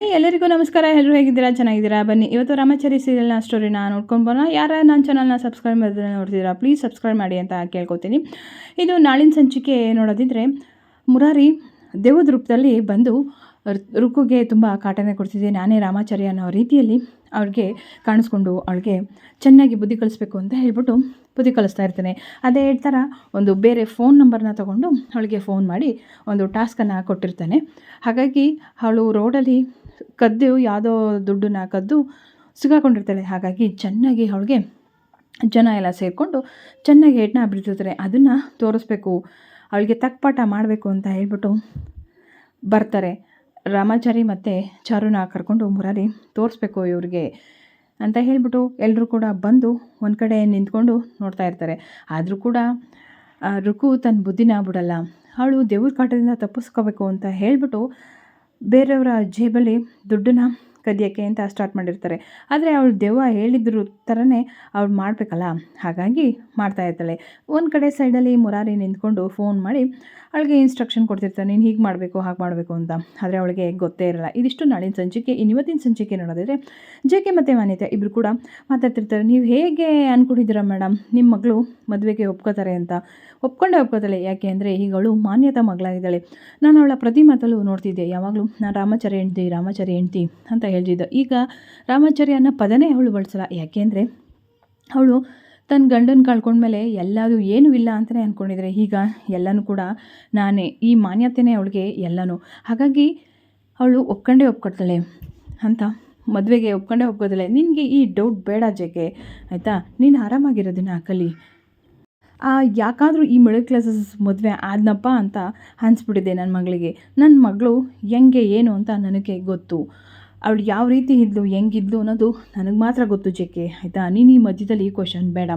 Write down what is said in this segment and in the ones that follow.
ಎಲ್ಲರಿಗೂ ನಮಸ್ಕಾರ. ಎಲ್ಲರೂ ಹೇಗಿದ್ದೀರಾ? ಚೆನ್ನಾಗಿದ್ದೀರಾ? ಬನ್ನಿ. ಇವತ್ತು ರಾಮಾಚಾರಿ ಸೀರಿಯಲ್ನ ಸ್ಟೋರಿನ ನೋಡ್ಕೊಂಡು ಬರೋಣ. ಯಾರ ನನ್ನ ಚಾನಲ್ನ ಸಬ್ಸ್ಕ್ರೈಬ್ ಮಾಡಿದ್ರೆ ನೋಡ್ತಿದ್ದೀರಾ? ಪ್ಲೀಸ್ ಸಬ್ಸ್ಕ್ರೈಬ್ ಮಾಡಿ ಅಂತ ಕೇಳ್ಕೊತೀನಿ. ಇದು ನಾಳಿನ ಸಂಚಿಕೆ ನೋಡೋದಿದ್ರೆ ಮುರಾರಿ ದೇವದ ರೂಪದಲ್ಲಿ ಬಂದು ರುಕ್ಕುಗೆ ತುಂಬ ಕಾಟನೆ ಕೊಡ್ತಿದ್ದೆ. ನಾನೇ ರಾಮಾಚಾರ್ಯ ಅನ್ನೋ ರೀತಿಯಲ್ಲಿ ಅವ್ರಿಗೆ ಕಾಣಿಸ್ಕೊಂಡು ಅವಳಿಗೆ ಚೆನ್ನಾಗಿ ಬುದ್ಧಿ ಕಲಿಸ್ಬೇಕು ಅಂತ ಹೇಳ್ಬಿಟ್ಟು ಬುದ್ಧಿ ಕಲಿಸ್ತಾ ಇರ್ತಾನೆ. ಅದೇ ಥರ ಒಂದು ಬೇರೆ ಫೋನ್ ನಂಬರ್ನ ತೊಗೊಂಡು ಅವಳಿಗೆ ಫೋನ್ ಮಾಡಿ ಒಂದು ಟಾಸ್ಕನ್ನು ಕೊಟ್ಟಿರ್ತಾನೆ. ಹಾಗಾಗಿ ಅವಳು ರೋಡಲ್ಲಿ ಕದ್ದು ಯಾವುದೋ ದುಡ್ಡನ್ನ ಕದ್ದು ಸಿಗಾಕೊಂಡಿರ್ತಾಳೆ. ಹಾಗಾಗಿ ಚೆನ್ನಾಗಿ ಅವಳಿಗೆ ಜನ ಎಲ್ಲ ಸೇರಿಕೊಂಡು ಚೆನ್ನಾಗಿ ಏಟನ್ನ ಬಿಡ್ತಿರ್ತಾರೆ. ಅದನ್ನು ತೋರಿಸ್ಬೇಕು. ಅವಳಿಗೆ ತಕ್ಕಪಾಠ ಮಾಡಬೇಕು ಅಂತ ಹೇಳ್ಬಿಟ್ಟು ಬರ್ತಾರೆ. ರಾಮಾಚಾರಿ ಮತ್ತು ಚಾರುನ ಕರ್ಕೊಂಡು ಮುರಾರಿ ತೋರಿಸ್ಬೇಕು ಇವ್ರಿಗೆ ಅಂತ ಹೇಳಿಬಿಟ್ಟು ಎಲ್ಲರೂ ಕೂಡ ಬಂದು ಒಂದು ಕಡೆ ನಿಂತ್ಕೊಂಡು ನೋಡ್ತಾ ಇರ್ತಾರೆ. ಆದರೂ ಕೂಡ ರುಕು ತನ್ನ ಬುದ್ಧಿನ ಬಿಡಲ್ಲ. ಅವಳು ದೇವ್ರ ಕಾಟದಿಂದ ತಪ್ಪಿಸ್ಕೋಬೇಕು ಅಂತ ಹೇಳಿಬಿಟ್ಟು ಬೇರೆಯವರ ಜೇಬಲ್ಲಿ ದುಡ್ಡನ್ನು ಕದಿಯೋಕ್ಕೆ ಅಂತ ಸ್ಟಾರ್ಟ್ ಮಾಡಿರ್ತಾರೆ. ಆದರೆ ಅವಳು ದೆವ್ವ ಹೇಳಿದ್ರು ಥರನೇ ಅವಳು ಮಾಡಬೇಕಲ್ಲ? ಹಾಗಾಗಿ ಮಾಡ್ತಾ ಇರ್ತಾಳೆ ಒಂದು ಕಡೆ ಸೈಡಲ್ಲಿ ಮುರಾರಿ ನಿಂತ್ಕೊಂಡು ಫೋನ್ ಮಾಡಿ, ಅವಳಿಗೆ ಇನ್ಸ್ಟ್ರಕ್ಷನ್ ಕೊಡ್ತಿರ್ತಾನೆ, ನೀನು ಹೀಗೆ ಮಾಡಬೇಕು, ಹಾಗೆ ಮಾಡಬೇಕು ಅಂತ. ಆದರೆ ಅವಳಿಗೆ ಗೊತ್ತೇ ಇರಲ್ಲ. ಇದಿಷ್ಟು ನಾಳಿನ ಸಂಚಿಕೆ. ಇನ್ನಿವತ್ತಿನ ಸಂಚಿಕೆ ನೋಡೋದಿದ್ರೆ, ಜೆ ಕೆ ಮತ್ತು ಮಾನ್ಯತೆ ಇಬ್ಬರು ಕೂಡ ಮಾತಾಡ್ತಿರ್ತಾರೆ. ನೀವು ಹೇಗೆ ಅಂದ್ಕೊಂಡಿದ್ದೀರ ಮೇಡಮ್ ನಿಮ್ಮ ಮಗಳು ಮದುವೆಗೆ ಒಪ್ಕೋತಾರೆ ಅಂತ. ಒಪ್ಕೊಂಡೇ ಒಪ್ಕೋತಾಳೆ. ಯಾಕೆ ಅಂದರೆ ಈಗಳು ಮಾನ್ಯತಾ ಮಗಳಾಗಿದ್ದಾಳೆ. ನಾನು ಅವಳ ಪ್ರತಿ ಮಾತಲ್ಲೂ ನೋಡ್ತಿದ್ದೆ. ಯಾವಾಗಲೂ, ನಾನು ರಾಮಾಚಾರ್ಯ ಹೆಂಡ್ತಿ ರಾಮಾಚಾರ್ಯ ಹೆಂಡ್ತಿ ಅಂತ ಹೇಳ್ತಿದ್ದೆ ಈಗ ರಾಮಾಚಾರ್ಯನ ಪದನೇ ಅವಳು ಬಳಸಲ್ಲ. ಯಾಕೆಂದರೆ ಅವಳು ತನ್ನ ಗಂಡನ ಕಳ್ಕೊಂಡ್ಮೇಲೆ ಎಲ್ಲದೂ ಏನೂ ಇಲ್ಲ ಅಂತಲೇ ಅಂದ್ಕೊಂಡಿದ್ರೆ ಈಗ ಎಲ್ಲನೂ ಕೂಡ ನಾನೇ, ಈ ಮಾನ್ಯತೆನೇ ಅವಳಿಗೆ ಎಲ್ಲನೂ. ಹಾಗಾಗಿ ಅವಳು ಒಪ್ಕೊಂಡೇ ಒಪ್ಕೊಡ್ತಾಳೆ ಅಂತ, ಮದುವೆಗೆ ಒಪ್ಕೊಂಡೇ ಒಪ್ಕೋತಾಳೆ ನಿನಗೆ ಈ ಡೌಟ್ ಬೇಡ ಜೆಗೆ ಆಯಿತಾ? ನೀನು ಆರಾಮಾಗಿರೋದನ್ನ ಕಲಿ. ಯಾಕಾದರೂ ಈ ಮಿಡಲ್ ಕ್ಲಾಸಸ್ ಮದುವೆ ಆದ್ನಪ್ಪ ಅಂತ ಅನ್ಸ್ಬಿಟ್ಟಿದೆ ನನ್ನ ಮಗಳಿಗೆ. ನನ್ನ ಮಗಳು ಹೆಂಗೆ, ಏನು ಅಂತ ನನಗೆ ಗೊತ್ತು. ಅವಳು ಯಾವ ರೀತಿ ಇದ್ಲು, ಹೆಂಗಿದ್ಲು ಅನ್ನೋದು ನನಗೆ ಮಾತ್ರ ಗೊತ್ತು ಜೆಕೆ ಆಯಿತಾ? ನೀನು ಈ ಮಧ್ಯದಲ್ಲಿ ಈ ಕ್ವಶನ್ ಬೇಡ.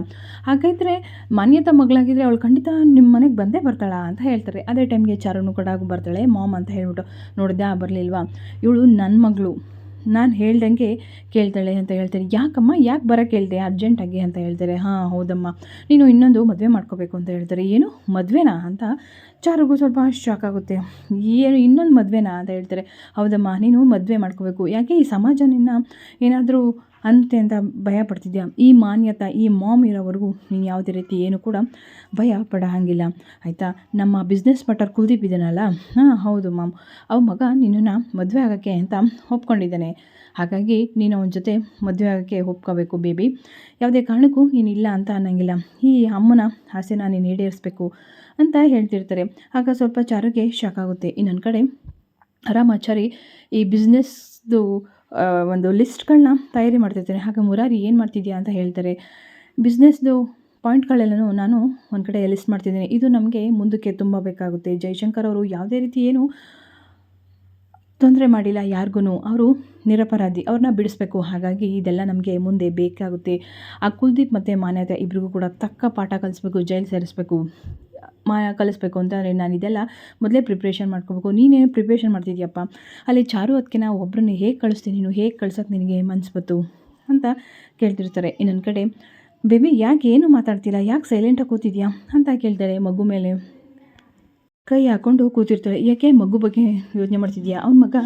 ಹಾಗಾದರೆ ಮಾನ್ಯತಾ ಮಗಳಾಗಿದ್ದರೆ ಅವಳು ಖಂಡಿತ ನಿಮ್ಮ ಮನೆಗೆ ಬಂದೇ ಬರ್ತಾಳ ಅಂತ ಹೇಳ್ತಾರೆ. ಅದೇ ಟೈಮ್ಗೆ ಚಾರನು ಕೂಡ ಬರ್ತಾಳೆ, ಮಾಮ್ ಅಂತ ಹೇಳ್ಬಿಟ್ಟು ನೋಡಿದ್ಯಾ? ಬರಲಿಲ್ವಾ? ಇವಳು ನನ್ನ ಮಗಳು. ನಾನು ಹೇಳ್ದಂಗೆ ಕೇಳ್ತಾಳೆ ಅಂತ ಹೇಳ್ತಾರೆ ಯಾಕಮ್ಮ, ಯಾಕೆ ಬರೋಕ್ಕೆ ಹೇಳ್ದೆ? ಅರ್ಜೆಂಟಾಗಿ ಅಂತ ಹೇಳ್ತಾರೆ. ಹಾಂ, ಹೌದಮ್ಮ. ನೀನು ಇನ್ನೊಂದು ಮದುವೆ ಮಾಡ್ಕೋಬೇಕು ಅಂತ ಹೇಳ್ತಾರೆ. ಏನು? ಮದುವೆನಾ ಅಂತ? ಚಾರುಗೂ ಸ್ವಲ್ಪ ಶಾಕ್ ಆಗುತ್ತೆ. ಏನು, ಇನ್ನೊಂದು ಮದುವೆನಾ ಅಂತ ಹೇಳ್ತಾರೆ. ಹೌದಮ್ಮ, ನೀನು ಮದುವೆ ಮಾಡ್ಕೋಬೇಕು. ಯಾಕೆ ಈ ಸಮಾಜ ಏನಾದರೂ ಅಂತೆ ಅಂತ ಭಯ ಪಡ್ತಿದ್ಯಾ ಈ ಮಾನ್ಯತೆ, ಈ ಮಾಮ್ ಇರೋವರೆಗೂ ನೀನು ಯಾವುದೇ ರೀತಿ ಏನು ಕೂಡ ಭಯ ಪಡೋ ಹಾಗಿಲ್ಲ ಆಯಿತಾ? ನಮ್ಮ ಬಿಸ್ನೆಸ್ ಪಟರ್ ಕುಲ್ದೀಪ್ ಇದ್ದಾನಲ್ಲ ಹಾಂ, ಹೌದು ಮಾಮ್. ಅವ ಮಗ ನಿನ್ನನ್ನು ಮದುವೆ ಆಗೋಕ್ಕೆ ಅಂತ ಒಪ್ಕೊಂಡಿದ್ದಾನೆ. ಹಾಗಾಗಿ ನೀನು ಅವನ ಜೊತೆ ಮದುವೆ ಆಗೋಕ್ಕೆ ಒಪ್ಕೋಬೇಕು ಬೇಬಿ. ಯಾವುದೇ ಕಾರಣಕ್ಕೂ ನೀನು ಇಲ್ಲ ಅಂತ ಅನ್ನಂಗಿಲ್ಲ. ಈ ಅಮ್ಮನ ಆಸೆನ ನೀನು ಈಡೇರಿಸ್ಬೇಕು ಅಂತ ಹೇಳ್ತಿರ್ತಾರೆ. ಆಗ ಸ್ವಲ್ಪ ಚಾರಿಗೆ ಶಾಕ್ ಆಗುತ್ತೆ. ಇನ್ನೊಂದು ಕಡೆ ರಾಮಾಚಾರಿ ಈ ಬಿಸ್ನೆಸ್ದು ಒಂದು ಲಿಸ್ಟ್ಗಳನ್ನ ತಯಾರಿ ಮಾಡ್ತಿರ್ತೀನಿ. ಹಾಗೆ ಮುರಾರಿ ಏನು ಮಾಡ್ತಿದ್ಯಾ ಅಂತ ಹೇಳ್ತಾರೆ. ಬಿಸ್ನೆಸ್ದು ಪಾಯಿಂಟ್ಗಳೆಲ್ಲನೂ ನಾನು ಒಂದು ಕಡೆ ಲಿಸ್ಟ್ ಮಾಡ್ತಿದ್ದೀನಿ. ಇದು ನಮಗೆ ಮುಂದಕ್ಕೆ ತುಂಬ ಬೇಕಾಗುತ್ತೆ ಜೈಶಂಕರ್ ಅವರು ಯಾವುದೇ ರೀತಿ ಏನು ತೊಂದರೆ ಮಾಡಿಲ್ಲ ಯಾರಿಗೂ ಅವರು ನಿರಪರಾಧಿ ಅವ್ರನ್ನ ಬಿಡಿಸ್ಬೇಕು. ಹಾಗಾಗಿ ಇದೆಲ್ಲ ನಮಗೆ ಮುಂದೆ ಬೇಕಾಗುತ್ತೆ. ಆ ಕುಲ್ದೀಪ್ ಮತ್ತು ಮಾನ್ಯತೆ ಇಬ್ಬರಿಗೂ ಕೂಡ ತಕ್ಕ ಪಾಠ ಕಲಿಸ್ಬೇಕು, ಜೈಲು ಸೇರಿಸ್ಬೇಕು, ಮಾ, ಕಲಿಸ್ಬೇಕು ಅಂತಂದರೆ ನಾನು ಇದೆಲ್ಲ ಮೊದಲೇ ಪ್ರಿಪ್ರೇಷನ್ ಮಾಡ್ಕೋಬೇಕು. ನೀನೇನು ಪ್ರಿಪ್ರೇಷನ್ ಮಾಡ್ತಿದ್ಯಪ್ಪ? ಅಲ್ಲಿ ಚಾರು ಅದಕ್ಕೆ ನಾವು ಒಬ್ಬರನ್ನ ಹೇಗೆ ಕಳಿಸ್ತೀನಿ ನೀನು? ಹೇಗೆ ಕಳ್ಸೋಕ್ಕೆ ನಿನಗೆ ಮನ್ಸು ಅಂತ ಕೇಳ್ತಿರ್ತಾರೆ. ಇನ್ನೊಂದು ಕಡೆ, ಬೇಬಿ, ಯಾಕೆ ಏನು ಮಾತಾಡ್ತಿಲ್ಲ? ಯಾಕೆ ಸೈಲೆಂಟಾಗಿ ಕೂತಿದ್ಯಾ? ಅಂತ ಕೇಳ್ತಾಳೆ ಮಗು ಮೇಲೆ. ಕೈ ಹಾಕ್ಕೊಂಡು ಕೂತಿರ್ತಾಳೆ. ಯಾಕೆ ಮಗು ಬಗ್ಗೆ ಯೋಚನೆ ಮಾಡ್ತಿದ್ಯಾ? ಅವನ ಮಗ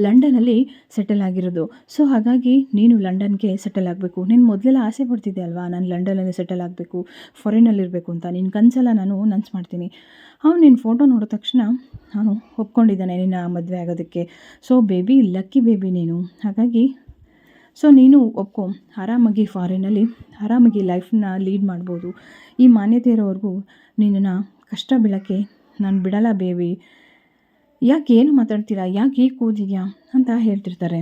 ಲಂಡನಲ್ಲಿ ಸೆಟಲ್ ಆಗಿರೋದು. ಸೊ ಹಾಗಾಗಿ ನೀನು ಲಂಡನ್ಗೆ ಸೆಟಲ್ ಆಗಬೇಕು. ನೀನು ಮೊದಲೆಲ್ಲ ಆಸೆ ಪಡ್ತಿದ್ದೆ ಅಲ್ವಾ? ನಾನು ಲಂಡನಲ್ಲಿ ಸೆಟಲ್ ಆಗಬೇಕು ಫಾರಿನಲ್ಲಿರಬೇಕು ಅಂತ. ನಿನ್ನ ಕನಸೆಲ್ಲ ನಾನು ನನ್ಸು ಮಾಡ್ತೀನಿ. ಅವನು ನಿನ್ನ ಫೋಟೋ ನೋಡಿದ ತಕ್ಷಣ ಅವನು ಒಪ್ಕೊಂಡಿದ್ದಾನೆ ನಿನ್ನ ಮದುವೆ ಆಗೋದಕ್ಕೆ. ಸೊ ಬೇಬಿ, ಲಕ್ಕಿ ಬೇಬಿ ನೀನು. ಹಾಗಾಗಿ ಸೊ ನೀನು ಒಪ್ಕೊ. ಆರಾಮಾಗಿ ಫಾರಿನಲ್ಲಿ, ಆರಾಮಾಗಿ ಲೈಫನ್ನ ಲೀಡ್ ಮಾಡ್ಬೋದು. ಈ ಮಾನ್ಯತೆ ಇರೋವರೆಗೂ ನಿನ್ನನ್ನು ಕಷ್ಟ ಬೀಳೋಕ್ಕೆ ನಾನು ಬಿಡಲ್ಲ ಬೇಬಿ ಯಾಕೆ ಏನು ಮಾತಾಡ್ತೀರಾ? ಯಾಕೆ ಹೀಗೆ ಕೂದಿದ್ಯಾ ಅಂತ ಹೇಳ್ತಿರ್ತಾರೆ.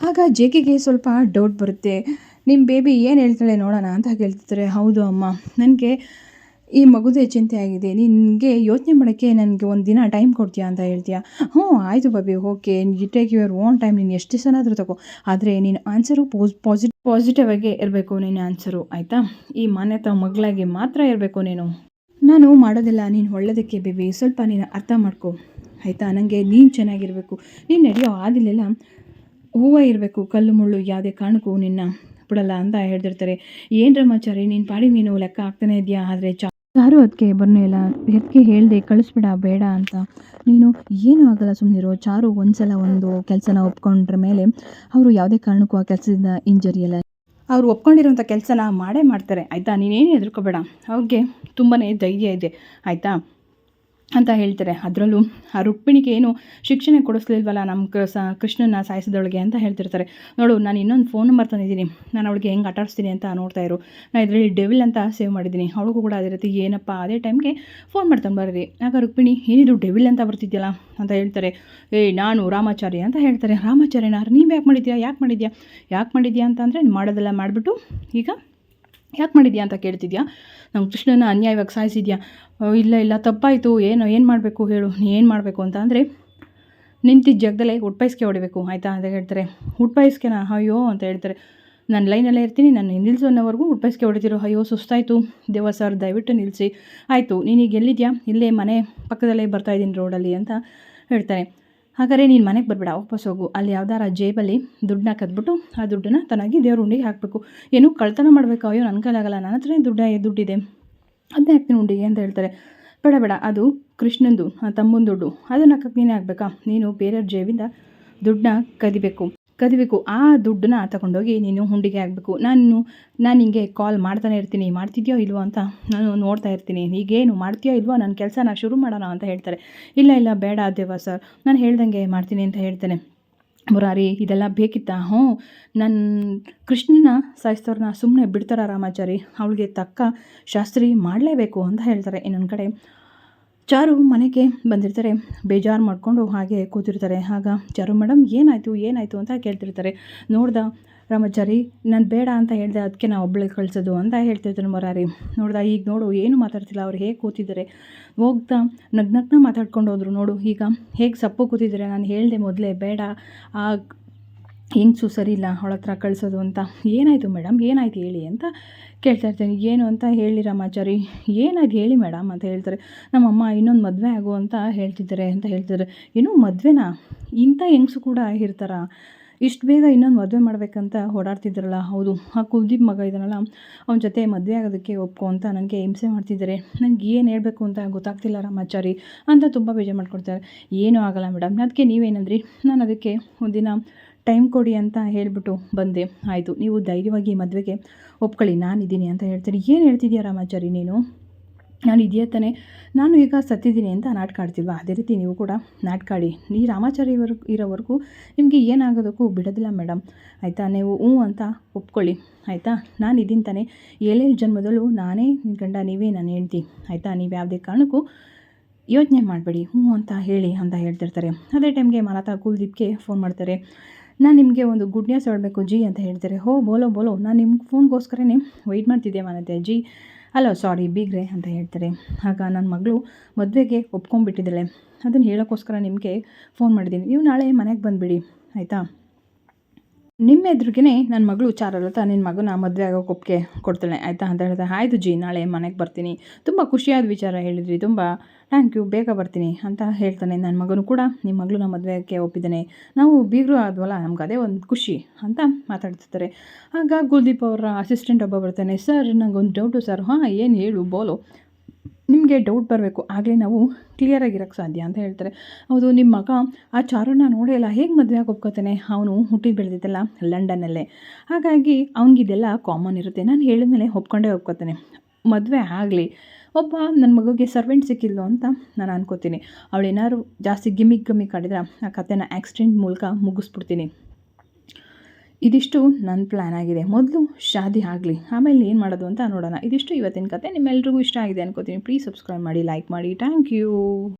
ಆಗ ಜೇಕೆಗೆ ಸ್ವಲ್ಪ ಡೌಟ್ ಬರುತ್ತೆ. ನಿಮ್ಮ ಬೇಬಿ ಏನು ಹೇಳ್ತಾಳೆ ನೋಡೋಣ ಅಂತ ಕೇಳ್ತಿರ್ತಾರೆ. ಹೌದು ಅಮ್ಮ, ನನಗೆ ಈ ಮಗುದೇ ಚಿಂತೆ ಆಗಿದೆ. ನಿನಗೆ ಯೋಚನೆ ಮಾಡೋಕ್ಕೆ ನನಗೆ ಒಂದು ದಿನ ಟೈಮ್ ಕೊಡ್ತೀಯಾ ಅಂತ ಹೇಳ್ತೀಯಾ? ಹ್ಞೂ, ಆಯಿತು Bobby okay you take your own time ನೀನು ಎಷ್ಟು ದಿವಸನಾದರೂ ತಗೋ. ಆದರೆ ನೀನು ಆನ್ಸರು ಪೋಸ್ ಪಾಸಿಟಿವ್ ಪಾಸಿಟಿವ್ ಆಗಿ ಇರಬೇಕು ನಿನ್ನ ಆನ್ಸರು ಆಯಿತಾ? ಈ ಮಾನ್ಯತಾ ಮಗಳಾಗಿ ಮಾತ್ರ ಇರಬೇಕು ನೀನು. ನಾನು ಮಾಡೋದಿಲ್ಲ, ನೀನು ಒಳ್ಳೆಯದಕ್ಕೆ ಬೇಬಿ, ಸ್ವಲ್ಪ ನೀನು ಅರ್ಥ ಮಾಡ್ಕೊ. ಆಯಿತಾ? ನನಗೆ ನೀನು ಚೆನ್ನಾಗಿರಬೇಕು. ನೀನು ನಡೆಯೋ ಆದಿಲೆಲ್ಲ ಹೂವು ಇರಬೇಕು, ಕಲ್ಲು ಮುಳ್ಳು ಯಾವುದೇ ಕಾರಣಕ್ಕೂ ನಿನ್ನ ಬಿಡಲ್ಲ ಅಂತ ಹೇಳ್ತಿರ್ತಾರೆ. ಏನು ರಮಾಚಾರಿ ನೀನು ಪಾಡಿ ನೀನು ಲೆಕ್ಕ ಆಗ್ತಾನೆ ಇದೆಯಾ ಆದರೆ ಚಾ ಯಾರು ಅದಕ್ಕೆ ಬರನೇ ಇಲ್ಲ. ಅದಕ್ಕೆ ಹೇಳಿದೆ ಕಳಿಸ್ಬಿಡ, ಬೇಡ ಅಂತ. ನೀನು ಏನೂ ಆಗಲ್ಲ ಸುಮ್ಮನಿರೋ ಚಾರು ಒಂದು ಸಲ ಒಂದು ಕೆಲಸನ ಒಪ್ಕೊಂಡ್ರ ಮೇಲೆ ಅವರು ಯಾವುದೇ ಕಾರಣಕ್ಕೂ ಆ ಕೆಲಸದಿಂದ ಇಂಜರಿ ಅಲ್ಲ ಅವ್ರು ಒಪ್ಕೊಂಡಿರೋಂಥ ಕೆಲಸನ ಮಾಡೇ ಮಾಡ್ತಾರೆ. ಆಯಿತಾ? ನೀನೇನು ಹೆದರ್ಕೋಬೇಡ. ಅವ್ರಿಗೆ ತುಂಬಾ ಧೈರ್ಯ ಇದೆ. ಆಯಿತಾ? ಅಂತ ಹೇಳ್ತಾರೆ. ಅದರಲ್ಲೂ ಆ ರುಕ್ಮಿಣಿಗೆ ಏನು ಶಿಕ್ಷಣ ಕೊಡಿಸ್ಲಿಲ್ವಲ್ಲ ನಮ್ಮ ಕೃಷ್ಣನ ಸಾಯಿಸಿದೊಳಗೆ ಅಂತ ಹೇಳ್ತಿರ್ತಾರೆ. ನೋಡು, ನಾನು ಇನ್ನೊಂದು ಫೋನ್ ನಂಬರ್ ತಂದಿದ್ದೀನಿ. ನಾನು ಅವಳಿಗೆ ಹೆಂಗೆ ಆಟಾಡಿಸ್ತೀನಿ ಅಂತ ನೋಡ್ತಾ ಇರು. ನಾನು ಇದರಲ್ಲಿ ಡೆವಿಲ್ ಅಂತ ಸೇವ್ ಮಾಡಿದ್ದೀನಿ. ಅವಳಿಗೂ ಕೂಡ ಅದೇ ರೀತಿ ಏನಪ್ಪ, ಅದೇ ಟೈಮ್ಗೆ ಫೋನ್ ಮಾಡ್ತಾನೆ ಬರ್ರಿ. ಆಗ ರುಕ್ಮಿಣಿ, ಏನಿದು ಡೆವಿಲ್ ಅಂತ ಬರ್ತಿದ್ಯಲ್ಲ ಅಂತ ಹೇಳ್ತಾರೆ. ಏಯ್, ನಾನು ರಾಮಾಚಾರ್ಯ ಅಂತ ಹೇಳ್ತಾರೆ. ರಾಮಾಚಾರ್ಯನಾರು ನೀವು ಯಾಕೆ ಮಾಡಿದ್ಯಾ? ಯಾಕೆ ಮಾಡಿದ್ಯಾ? ಯಾಕೆ ಮಾಡಿದ್ಯಾ ಅಂತ ಅಂದರೆ ಮಾಡೋದೆಲ್ಲ ಮಾಡಿಬಿಟ್ಟು ಈಗ ಯಾಕೆ ಮಾಡಿದ್ಯಾ ಅಂತ ಕೇಳ್ತಿದ್ಯಾ? ನಮ್ಮ ಕೃಷ್ಣನ ಅನ್ಯಾಯವಾಗಿ ಸಾಯಿಸಿದ್ಯಾ? ಇಲ್ಲ ಇಲ್ಲ, ತಪ್ಪಾಯಿತು. ಏನು ಏನು ಮಾಡಬೇಕು ಹೇಳು. ಏನು ಮಾಡಬೇಕು ಅಂತ ಅಂದರೆ, ನಿಂತಿದ್ದ ಜಾಗದಲ್ಲೇ ಹುಟ್ಪಾಯಿಸ್ಕೆ ಹೊಡಿಬೇಕು, ಆಯಿತಾ? ಅಂತ ಹೇಳ್ತಾರೆ. ಉಟ್ಪೈಸ್ಗೆನಾ ಅಯ್ಯೋ ಅಂತ ಹೇಳ್ತಾರೆ. ನಾನು ಲೈನಲ್ಲೇ ಇರ್ತೀನಿ. ನಾನು ನಿಲ್ಲಿಸು ಅನ್ನೋವರೆಗೂ ಹುಟ್ಪಾಯಿಸ್ಕೆ ಹೊಡಿತಿರೋ. ಅಯ್ಯೋ, ಸುಸ್ತಾಯಿತು. ದೇವ ಸರ್, ದಯವಿಟ್ಟು ನಿಲ್ಲಿಸಿ ಆಯಿತು, ನೀನೀಗ ಎಲ್ಲಿದ್ಯಾ? ಇಲ್ಲೇ ಮನೆ ಪಕ್ಕದಲ್ಲೇ ಬರ್ತಾಯಿದ್ದೀನಿ ರೋಡಲ್ಲಿ ಅಂತ ಹೇಳ್ತಾರೆ. ಹಾಗಾದ್ರೆ ನೀನು ಮನೆಗೆ ಬರಬೇಡ, ವಾಪಸ್ ಹೋಗು. ಅಲ್ಲಿ ಯಾವ್ದಾರ ಜೇಬಲ್ಲಿ ದುಡ್ಡನ್ನ ಕದ್ಬಿಟ್ಟು ಆ ದುಡ್ಡನ್ನ ತನಗೆ ದೇವ್ರ ಉಂಡಿಗೆ ಹಾಕಬೇಕು. ಏನು ಕಳ್ತನ ಮಾಡಬೇಕು? ಅಯ್ಯೋ ನನ್ನ ಕೈಲಾಗಲ್ಲ. ನನ್ನ ಹತ್ರನೇ ದುಡ್ಡ ದುಡ್ಡಿದೆ. ಅದನ್ನೇ ಹಾಕ್ತೀನಿ ಉಂಡಿಗೆ ಅಂತ ಹೇಳ್ತಾರೆ. ಬೇಡ ಬೇಡ. ಅದು ಕೃಷ್ಣಂದು ತಮ್ಮನ ದುಡ್ಡು ಅದನ್ನು ಹಾಕಕ್ಕೆ ನೀನೇ ಆಗಬೇಕಾ ನೀನು ಬೇರೆಯವ್ರ ಜೇಬಿಂದ ದುಡ್ಡನ್ನ ಕದಿಬೇಕು. ಕದಿಬೇಕು. ಆ ದುಡ್ಡನ್ನ ತಗೊಂಡೋಗಿ ನೀನು ಹುಂಡಿಗೆ ಆಗಬೇಕು ನಾನು ನಾನು ಹಿಂಗೆ ಕಾಲ್ ಮಾಡ್ತಾನೆ ಇರ್ತೀನಿ. ಮಾಡ್ತಿದ್ಯೋ ಇಲ್ವೋ ಅಂತ ನಾನು ನೋಡ್ತಾ ಇರ್ತೀನಿ. ಈಗೇನು ಮಾಡ್ತೀಯೋ ಇಲ್ವೋ ನನ್ನ ನಾನು ಶುರು ಮಾಡೋಣ ಅಂತ ಹೇಳ್ತಾರೆ. ಇಲ್ಲ ಇಲ್ಲ, ಬೇಡ ದೇವ ಸರ್ ನಾನು ಹೇಳ್ದಂಗೆ ಮಾಡ್ತೀನಿ ಅಂತ ಹೇಳ್ತೇನೆ. ಮುರಾರಿ, ಇದೆಲ್ಲ ಬೇಕಿತ್ತಾ? ಹ್ಞೂ. ನನ್ನ ಕೃಷ್ಣನ ಸಾಯಿಸ್ತವ್ರನ್ನ ಸುಮ್ಮನೆ ಬಿಡ್ತಾರ ರಾಮಾಚಾರಿ? ಅವಳಿಗೆ ತಕ್ಕ ಶಾಸ್ತ್ರಿ ಮಾಡಲೇಬೇಕು ಅಂತ ಹೇಳ್ತಾರೆ. ಇನ್ನೊಂದು ಕಡೆ ಚಾರು ಮನೆಗೆ ಬಂದಿರ್ತಾರೆ, ಬೇಜಾರು ಮಾಡಿಕೊಂಡು ಹಾಗೆ ಕೂತಿರ್ತಾರೆ. ಆಗ ಚಾರು ಮೇಡಮ್ ಏನಾಯಿತು ಏನಾಯಿತು ಅಂತ ಕೇಳ್ತಿರ್ತಾರೆ. ನೋಡ್ದ, ರಾಮಾಚಾರಿ, ನಾನು ಬೇಡ ಅಂತ ಹೇಳಿದೆ ಅದಕ್ಕೆ ನಾವು ಒಬ್ಬಳಿಗೆ ಕಳಿಸೋದು ಅಂತ ಹೇಳ್ತಿರ್ತಾನೆ ಮೊರಾರಿ. ನೋಡ್ದ, ಈಗ ನೋಡು, ಏನು ಮಾತಾಡ್ತಿಲ್ಲ, ಅವ್ರು ಹೇಗೆ ಕೂತಿದ್ದಾರೆ? ಹೋಗ್ತಾ ನಗ್ನಗ್ನ ಮಾತಾಡ್ಕೊಂಡು ಹೋದ್ರು, ನೋಡು, ಈಗ ಹೇಗೆ ಸಪ್ಪು ಕೂತಿದ್ದಾರೆ? ನಾನು ಹೇಳಿದೆ ಮೊದಲೇ, ಬೇಡ. ಆ ಹೆಂಗ್ಸು ಸರಿ ಇಲ್ಲ, ಅವಳ ಹತ್ರ ಕಳಿಸೋದು ಅಂತ. ಏನಾಯಿತು ಮೇಡಮ್? ಏನಾಯ್ತು ಹೇಳಿ ಅಂತ ಕೇಳ್ತಾ ಇರ್ತೀನಿ. ಏನು ಅಂತ ಹೇಳಿ ಚರಿ ಏನಾಯ್ತು ಹೇಳಿ ಮೇಡಮ್ ಅಂತ ಹೇಳ್ತಾರೆ. ನಮ್ಮಮ್ಮ ಇನ್ನೊಂದು ಮದುವೆ ಆಗು ಅಂತ ಹೇಳ್ತಿದ್ದಾರೆ ಅಂತ ಹೇಳ್ತಿದ್ದಾರೆ. ಏನು ಮದುವೆನಾ? ಇಂಥ ಹೆಂಗ್ಸು ಕೂಡ ಇರ್ತಾರ. ಇಷ್ಟು ಬೇಗ ಇನ್ನೊಂದು ಮದುವೆ ಮಾಡಬೇಕಂತ ಓಡಾಡ್ತಿದ್ರಲ್ಲ ಹೌದು, ಆ ಕುಲ್ದೀಪ್ ಮಗ ಇದ್ದಾನಲ್ಲ. ಅವನ ಜೊತೆ ಮದುವೆ ಆಗೋದಕ್ಕೆ ಒಪ್ಕೊ ಅಂತ ನನಗೆ ಹಿಂಸೆ ಮಾಡ್ತಿದ್ದಾರೆ. ನನಗೆ ಏನು ಹೇಳಬೇಕು ಅಂತ ಗೊತ್ತಾಗ್ತಿಲ್ಲ ರಾಮಾಚಾರಿ ಅಂತ ತುಂಬ ಬೇಜಾರು ಮಾಡ್ಕೊಡ್ತಾರೆ ಏನೂ ಆಗಲ್ಲ ಮೇಡಮ್. ಅದಕ್ಕೆ ನೀವೇನಂದ್ರಿ? ನಾನು ಅದಕ್ಕೆ ಒಂದಿನ ಟೈಮ್ ಕೊಡಿ ಅಂತ ಹೇಳಿಬಿಟ್ಟು ಬಂದೆ. ಆಯಿತು, ನೀವು ಧೈರ್ಯವಾಗಿ ಮದುವೆಗೆ ಒಪ್ಕೊಳ್ಳಿ, ನಾನಿದ್ದೀನಿ ಅಂತ ಹೇಳ್ತೀನಿ ಏನು ಹೇಳ್ತಿದ್ಯಾ ರಾಮಾಚಾರಿ ನೀನು? ನಾನು ಇದೆಯಾ ತಾನೆ. ನಾನು ಈಗ ಸತ್ತಿದ್ದೀನಿ ಅಂತ ನಾಟಕ ಆಡ್ತಿಲ್ವಾ? ಅದೇ ರೀತಿ ನೀವು ಕೂಡ ನಾಟ್ಕಾಡಿ ನೀ ರಾಮಾಚಾರಿ ರಾಮಾಚಾರಿವರೆಗೂ ಇರೋವರೆಗೂ ನಿಮಗೆ ಏನಾಗೋದಕ್ಕೂ ಬಿಡೋದಿಲ್ಲ ಮೇಡಮ್ ಆಯಿತಾ, ನೀವು ಹ್ಞೂ ಅಂತ ಒಪ್ಕೊಳ್ಳಿ. ಆಯಿತಾ, ನಾನು ಇದ್ದೀನಿ ತಾನೆ. ಏಳೇಳು ಜನ್ಮದಲ್ಲೂ ನಾನೇ ನಿನ್ನ ಗಂಡ, ನೀವೇ ನಾನು ಹೇಳ್ತಿ ಆಯಿತಾ, ನೀವು ಯಾವುದೇ ಕಾರಣಕ್ಕೂ ಯೋಚನೆ ಮಾಡಬೇಡಿ. ಹ್ಞೂ ಅಂತ ಹೇಳಿ ಅಂತ ಹೇಳ್ತಿರ್ತಾರೆ. ಅದೇ ಟೈಮ್ಗೆ ಮಾಲತಾ ಕುಲ್ದೀಪ್ಗೆ ಫೋನ್ ಮಾಡ್ತಾರೆ. ನಾನು ನಿಮಗೆ ಒಂದು ಗುಡ್ ನ್ಯೂಸ್ ಹೇಳಬೇಕು ಜಿ ಅಂತ ಹೇಳ್ತಾರೆ ಹೋ, ಬೋಲೋ ಬೋಲೋ. ನಾನು ನಿಮ್ಮ ಫೋನ್ಗೋಸ್ಕರನೇ ವೆಯ್ಟ್ ಮಾಡ್ತಿದ್ದೆ ಮಾನತೆ. ಜಿ, ಅಲೋ ಸಾರಿ ಬೀಗ್ರೆ ಅಂತ ಹೇಳ್ತಾರೆ. ಆಗ ನನ್ನ ಮಗಳು ಮದುವೆಗೆ ಒಪ್ಕೊಂಡ್ಬಿಟ್ಟಿದ್ದಾಳೆ. ಅದನ್ನು ಹೇಳೋಕ್ಕೋಸ್ಕರ ನಿಮಗೆ ಫೋನ್ ಮಾಡಿದ್ದೀನಿ. ನೀವು ನಾಳೆ ಮನೆಗೆ ಬಂದುಬಿಡಿ. ಆಯಿತಾ? ನಿಮ್ಮ ಎದುರಿಗೇ ನನ್ನ ಮಗಳು ಚಾರಲತಾ ನಿನ್ನ ಮಗನ ಮದುವೆ ಆಗೋ ಒಪ್ಪಿಗೆ ಕೊಡ್ತಾಳೆ. ಆಯಿತಾ ಅಂತ ಹೇಳ್ತಾ, ಆಯಿತು ಜಿ, ನಾಳೆ ಮನೆಗೆ ಬರ್ತೀನಿ. ತುಂಬ ಖುಷಿಯಾದ ವಿಚಾರ ಹೇಳಿದ್ರಿ. ತುಂಬ ಥ್ಯಾಂಕ್ ಯು, ಬೇಗ ಬರ್ತೀನಿ ಅಂತ ಹೇಳ್ತಾನೆ. ನನ್ನ ಮಗನು ಕೂಡ ನಿಮ್ಮ ಮಗಳನ್ನ ಮದುವೆಗೆ ಒಪ್ಪಿದ್ದಾನೆ. ನಾವು ಬೀಗರು ಆದ್ವಲ್ಲ, ನಮ್ಗೆ ಅದೇ ಒಂದು ಖುಷಿ ಅಂತ ಮಾತಾಡ್ತಿರ್ತಾರೆ. ಆಗ ಕುಲ್ದೀಪ್ ಅವರ ಅಸಿಸ್ಟೆಂಟ್ ಒಬ್ಬ ಬರ್ತಾನೆ, ಸರ್ ನನಗೊಂದು ಡೌಟು ಸರ್. ಹಾಂ, ಏನು ಹೇಳು, ಬೋಲು. ನಿಮಗೆ ಡೌಟ್ ಬರಬೇಕು. ಆಗಲೇ ನಾವು ಕ್ಲಿಯರಾಗಿರೋಕ್ಕೆ ಸಾಧ್ಯ ಅಂತ ಹೇಳ್ತಾರೆ. ಹೌದು ನಿಮ್ಮ ಮಗ ಆ ಚಾರುನ ನೋಡೇ ಇಲ್ಲ. ಹೇಗೆ ಮದುವೆ ಆಗಿ ಒಪ್ಕೋತಾನೆ? ಅವನು ಹುಟ್ಟಿದ ಬೆಳೆದಿದ್ದಲ್ಲ ಲಂಡನಲ್ಲೇ ಹಾಗಾಗಿ ಅವನಿಗಿದೆಲ್ಲ ಕಾಮನ್ ಇರುತ್ತೆ. ನಾನು ಹೇಳಿದ ಮೇಲೆ ಒಪ್ಕೊಂಡೇ ಒಪ್ಕೋತಾನೆ. ಮದುವೆ ಆಗಲಿ. ಒಬ್ಬ ನನ್ನ ಮಗುಗೆ ಸರ್ವೆಂಟ್ ಸಿಕ್ಕಿಲ್ಲ ಅಂತ ನಾನು ಅನ್ಕೋತೀನಿ. ಅವಳೇನಾದ್ರು ಜಾಸ್ತಿ ಗಿಮಿಕ್ ಗಮಿಕ್ ಆಡಿದ್ರೆ ಆ ಕಥೆನ ಆ್ಯಕ್ಸಿಡೆಂಟ್ ಮೂಲಕ ಮುಗಿಸ್ಬಿಡ್ತೀನಿ. ಇದಿಷ್ಟು ನನ್ನ ಪ್ಲ್ಯಾನ್ ಆಗಿದೆ. ಮೊದಲು ಶಾದಿ ಆಗಲಿ, ಆಮೇಲೆ ಏನು ಮಾಡೋದು ಅಂತ ನೋಡೋಣ. ಇದಿಷ್ಟು ಇವತ್ತಿನ ಕತೆ ನಿಮ್ಮೆಲ್ರಿಗೂ ಇಷ್ಟ ಆಗಿದೆ ಅನ್ಕೋತೀನಿ. ಪ್ಲೀಸ್ ಸಬ್ಸ್ಕ್ರೈಬ್ ಮಾಡಿ ಲೈಕ್ ಮಾಡಿ. Thank you